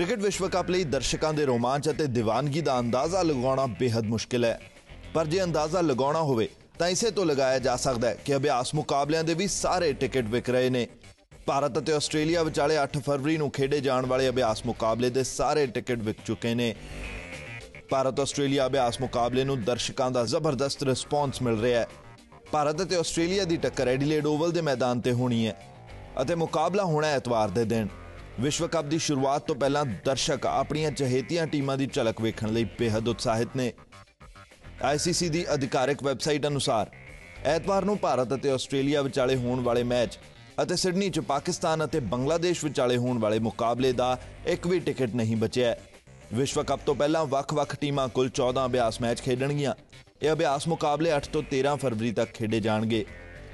Cricket ਵਿਸ਼ਵ cup ਲਈ ਦਰਸ਼ਕਾਂ ਦੇ ਰੋਮਾਂਚ ਅਤੇ ਦੀਵਾਨਗੀ ਦਾ ਅੰਦਾਜ਼ਾ ਲਗਾਉਣਾ ਬੇहद ਮੁਸ਼ਕਿਲ ਹੈ। ਪਰ ਜੇ ਅੰਦਾਜ਼ਾ ਲਗਾਉਣਾ ਹੋਵੇ, ਤਾਂ ਇਸੇ ਤੋਂ ਲਗਾਇਆ ਜਾ ਸਕਦਾ ਹੈ ਕਿ ਅਭਿਆਸ ਮੁਕਾਬਲਿਆਂ ਦੇ ਵੀ ਸਾਰੇ ਟਿਕਟ ਵਿਕ ਰਹੇ ਨੇ। ਭਾਰਤ ਅਤੇ ਆਸਟ੍ਰੇਲੀਆ ਵਿਚਾਲੇ 8 ਫਰਵਰੀ ਨੂੰ ਖੇਡੇ ਜਾਣ ਵਾਲੇ ਅਭਿਆਸ ਮੁਕਾਬਲੇ ਦੇ ਸਾਰੇ ਟਿਕਟ ਵਿਕ ਚੁੱਕੇ ਨੇ। ਭਾਰਤ ਆਸਟ੍ਰੇਲੀਆ ਅਭਿਆਸ ਮੁਕਾਬਲੇ ਨੂੰ ਦਰਸ਼ਕਾਂ ਦਾ ਜ਼ਬਰਦਸਤ ਰਿਸਪਾਂਸ ਮਿਲ ਰਿਹਾ ਹੈ। ਭਾਰਤ ਅਤੇ ਆਸਟ੍ਰੇਲੀਆ ਦੀ ਟੱਕਰ ਐਡੀਲੇਡ ਓਵਲ ਦੇ ਮੈਦਾਨ ਤੇ ਹੋਣੀ ਹੈ ਅਤੇ ਮੁਕਾਬਲਾ ਹੋਣਾ ਐਤਵਾਰ ਦੇ ਦਿਨ। ਵਿਸ਼ਵ ਕੱਪ ਦੀ ਸ਼ੁਰੂਆਤ ਤੋਂ ਪਹਿਲਾਂ ਦਰਸ਼ਕ ਆਪਣੀਆਂ ਚਹੇਤੀਆਂ ਟੀਮਾਂ ਦੀ ਝਲਕ ਵੇਖਣ ਲਈ ਬੇहद ਉਤਸ਼ਾਹਿਤ ਨੇ। ਆਈਸੀਸੀ ਦੀ ਅਧਿਕਾਰਿਕ ਵੈਬਸਾਈਟ ਅਨੁਸਾਰ, ਐਤਵਾਰ ਨੂੰ ਭਾਰਤ ਅਤੇ ਆਸਟ੍ਰੇਲੀਆ ਵਿਚਾਲੇ ਹੋਣ ਵਾਲੇ ਮੈਚ ਅਤੇ ਸਿਡਨੀ 'ਚ ਪਾਕਿਸਤਾਨ ਅਤੇ ਬੰਗਲਾਦੇਸ਼ ਵਿਚਾਲੇ ਹੋਣ ਵਾਲੇ ਮੁਕਾਬਲੇ ਦਾ ਇੱਕ ਵੀ ਟਿਕਟ ਨਹੀਂ ਬਚਿਆ ਵਿਸ਼ਵ ਕੱਪ ਤੋਂ ਪਹਿਲਾਂ ਵੱਖ-ਵੱਖ ਟੀਮਾਂ ਕੁੱਲ 14 ਅਭਿਆਸ ਮੈਚ ਖੇਡਣਗੀਆਂ। ਇਹ ਅਭਿਆਸ ਮੁਕਾਬਲੇ 8 ਤੋਂ 13 ਫਰਵਰੀ ਤੱਕ ਖੇਡੇ ਜਾਣਗੇ।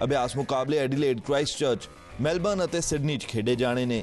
ਅਭਿਆਸ ਮੁਕਾਬਲੇ ਐਡੀਲੇਡ ਕ੍ਰਾਈਸਟਚਰਚ, ਮੈਲਬਰਨ ਅਤੇ ਸਿਡਨੀ 'ਚ ਖੇਡੇ ਜਾਣੇ ਨੇ।